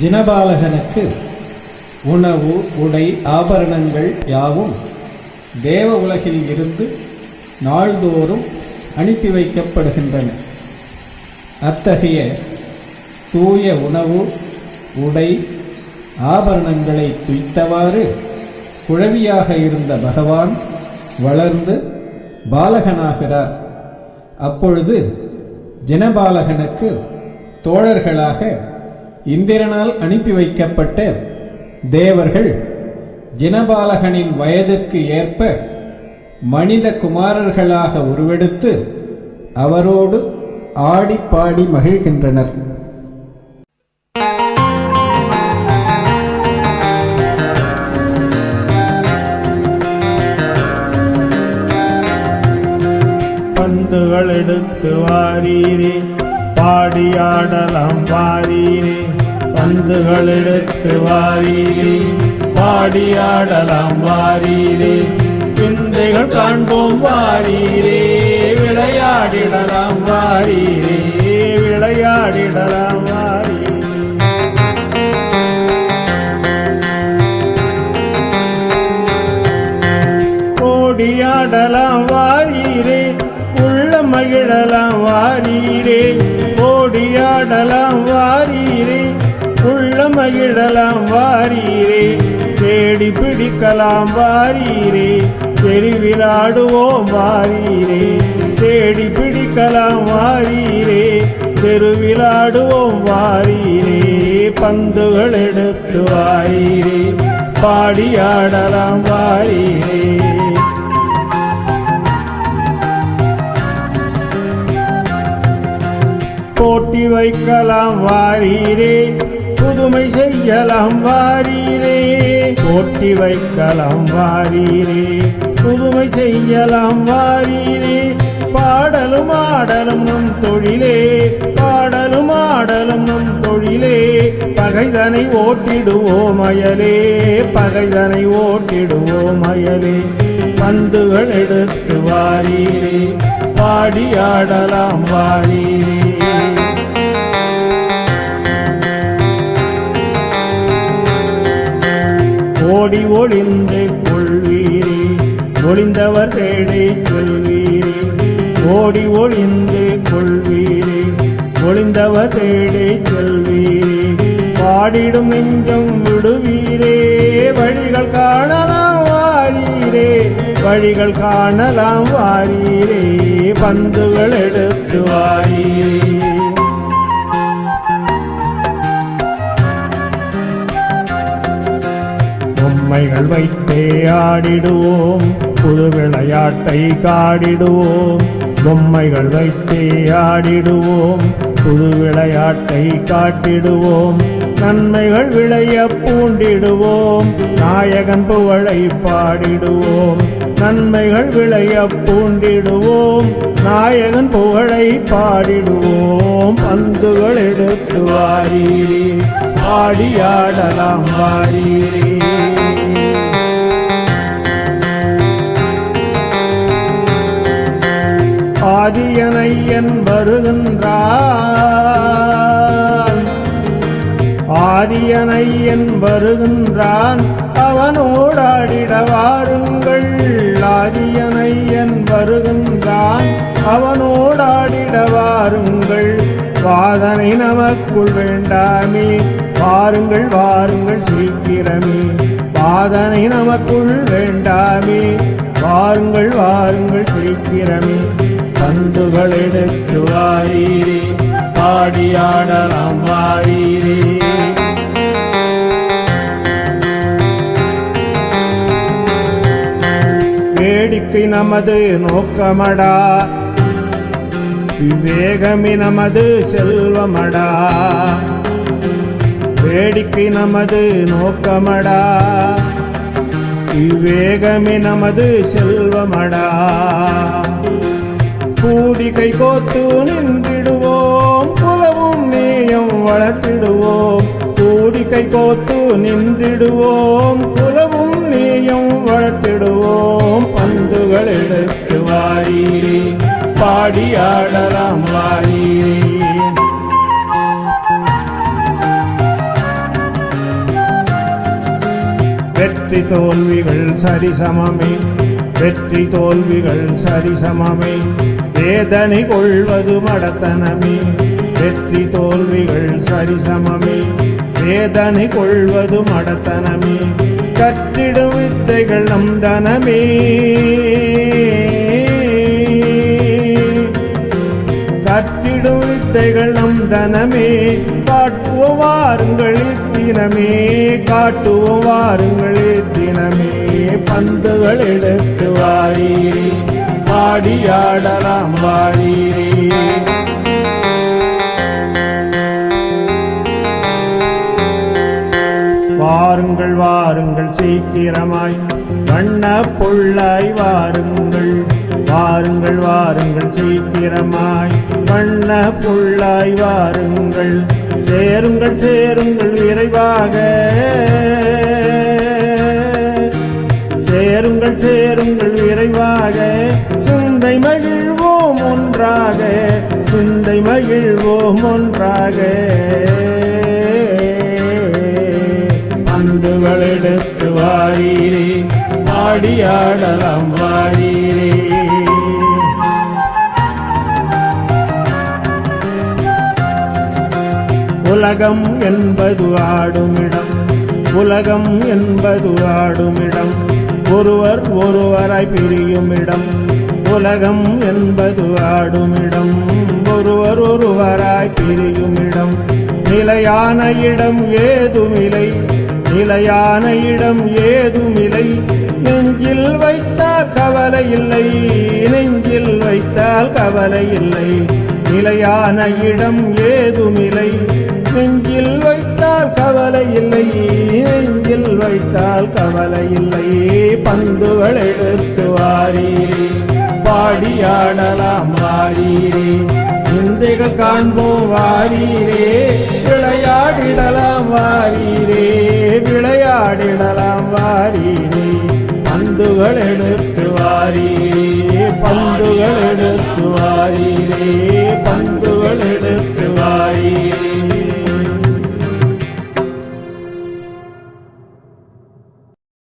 ஜினபாலகனுக்கு உணவு உடை ஆபரணங்கள் யாவும் தேவ உலகில் இருந்து நாள்தோறும் அனுப்பி வைக்கப்படுகின்றன. அத்தகைய தூய உணவு உடை ஆபரணங்களை துய்த்தவாறு குழவியாக இருந்த பகவான் வளர்ந்து பாலகனாகிறார். அப்பொழுது ஜனபாலகனுக்கு தோழர்களாக இந்திரனால் அனுப்பி வைக்கப்பட்ட தேவர்கள் ஜினபாலகனின் வயதிற்கு ஏற்ப மனித குமாரர்களாக உருவெடுத்து அவரோடு ஆடி பாடி மகிழ்கின்றனர். பந்துகள் எடுத்து வாரீரே பாடியாடலாம் வாரீரே. பந்துகளெடுத்து வாரீரே பாடியாடலாம் வாரீரே விந்தைகள் காண்போம் வாரீரே விளையாடிடலாம் வாரீரே விளையாடிடலாம் வாரீரே. ஓடியாடலாம் வாரீரே உள்ள மகிழலாம் வாரீரே மகிழலாம் வாரீரே. தேடி பிடிக்கலாம் வாரீரே. தெருவிலாடுவோம் வாரீரே. தேடி பிடிக்கலாம் வாரீரே. தெருவிலாடுவோம் வாரீரே. பந்துகள் எடுத்து வாரீரே. பாடியாடலாம் வாரீரே. போட்டி வைக்கலாம் வாரீரே. புதுமை செய்யலாம் வாரீரே. போட்டி வைக்கலாம் வாரீரே. புதுமை செய்யலாம் வாரீரே. பாடலும் ஆடலும் நம் தொழிலே. பாடலும் ஆடலும் நம் தொழிலே. பகைதனை ஓட்டிடுவோம் அயலே பகைதனை ஓட்டிடுவோம் அயலே பந்துகள் எடுத்து வாரீரே. பாடி ஆடலாம் வாரீரே. ஒளிந்து கொள்வீரே ஒளிந்தவர் தேடி சொல்வீரே. ஓடி ஒளிந்து கொள்வீரே ஒளிந்தவர் தேடி சொல்வீரே. பாடிடும் நெஞ்சம் விடுவீரே வழிகள் காணலாம் வாரீரே வழிகள் காணலாம் வாரீரே. பந்துகள் எடுத்து வாரீரே. பொம்மைகள் வைத்தே ஆடிடுவோம். புது விளையாட்டை காடிடுவோம். பொம்மைகள் வைத்தே ஆடிடுவோம். புது விளையாட்டை காட்டிடுவோம். நன்மைகள் விளைய பூண்டிடுவோம். நாயகன் புகழை பாடிடுவோம். நன்மைகள் விளைய பூண்டிடுவோம். நாயகன் புகழை பாடிடுவோம். பந்துகள் எடுத்து வாரீரே. ஆடியாடலாம் வாரீரே. ஐயன் வருகின்றான். ஆதியனையன் வருகின்றான். அவனோடாடிட வாருங்கள் ஆதியனையன் வருகின்றான். அவனோடாடிட வாருங்கள் வாதனை நமக்குள் வேண்டாமே. வாருங்கள் வாருங்கள் சீக்கிரமே. வாதனை நமக்குள் வேண்டாமே. வாருங்கள் வாருங்கள் சீக்கிரமே. கண்டுகளெடுத்து வாரீரே பாடியாடலாம் வாரீரே. வேடிக்கை நமது நோக்கமடா விவேகமி நமது செல்வமடா. வேடிக்கை நமது நோக்கமடா விவேகமி நமது செல்வமடா. கூடி கைகோத்து நின்றிடுவோம். புலவும் நீயம் வளர்த்திடுவோம். கூடி கைகோத்து நின்றிடுவோம். புலவும் நீயம் வளர்த்திடுவோம். பந்துகள் எடுத்து வாரீரே பாடியாடலாம் வாரீரே. வெற்றி தோல்விகள் சரிசமமே வெற்றி தோல்விகள் சரிசமமே. வேதனை கொள்வது மடத்தனமே. வெற்றி தோல்விகள் சரிசமமே. வேதனை கொள்வது மடத்தனமே. கற்றிடும் வித்தைகள் நம் தனமே. கற்றிடும் வித்தைகள் நம் தனமே. காட்டுவோம் வாருங்கள் இத்தினமே. காட்டுவோம் வாருங்கள் இத்தினமே. பந்துகள் எடுத்து வாரீரே. ஆடியாடலாம் வாழீரே வாருங்கள் வாருங்கள் சீக்கிரமாய். வண்ண பொள்ளாய் வாருங்கள். வாருங்கள் வாருங்கள் சீக்கிரமாய். வண்ண பொள்ளாய் வாருங்கள். சேருங்கள் சேருங்கள் விரைவாக. சேருங்கள் சேருங்கள் விரைவாக. சிந்தை மகிழ்வோம் ஒன்றாக சிந்தை மகிழ்வோம் ஒன்றாக. அன்புகளெடுத்து வாரீரே ஆடியாடலாம் வாரீரே. உலகம் என்பது ஆடுமிடம் உலகம் என்பது ஆடுமிடம். ஒருவர் ஒருவராய் பிரியும் இடம் உலகம் என்பது ஆடுமிடம். ஒருவர் ஒருவராய் பிரியுமிடம். நிலையான இடம் ஏதுமில்லை. நிலையான இடம் ஏதுமில்லை. நெஞ்சில் வைத்தால் கவலை இல்லை. நெஞ்சில் வைத்தால் கவலை இல்லை. நிலையான இடம் ஏதுமில்லை. நெஞ்சில் வைத்தால் கவலை இல்லை. நெஞ்சில் வைத்தால் கவலை இல்லை. பந்துகள் எடுத்து விளையாடலாம் வாரீரே. இந்தைகள் காண்போம் வாரீரே. விளையாடிடலாம் வாரீரே. விளையாடிடலாம் வாரீரே. பந்துகள் எடுத்து வாரீரே. பந்துகள் எடுத்து வாரீரே. பந்துகள் எடுத்து வாரீரே.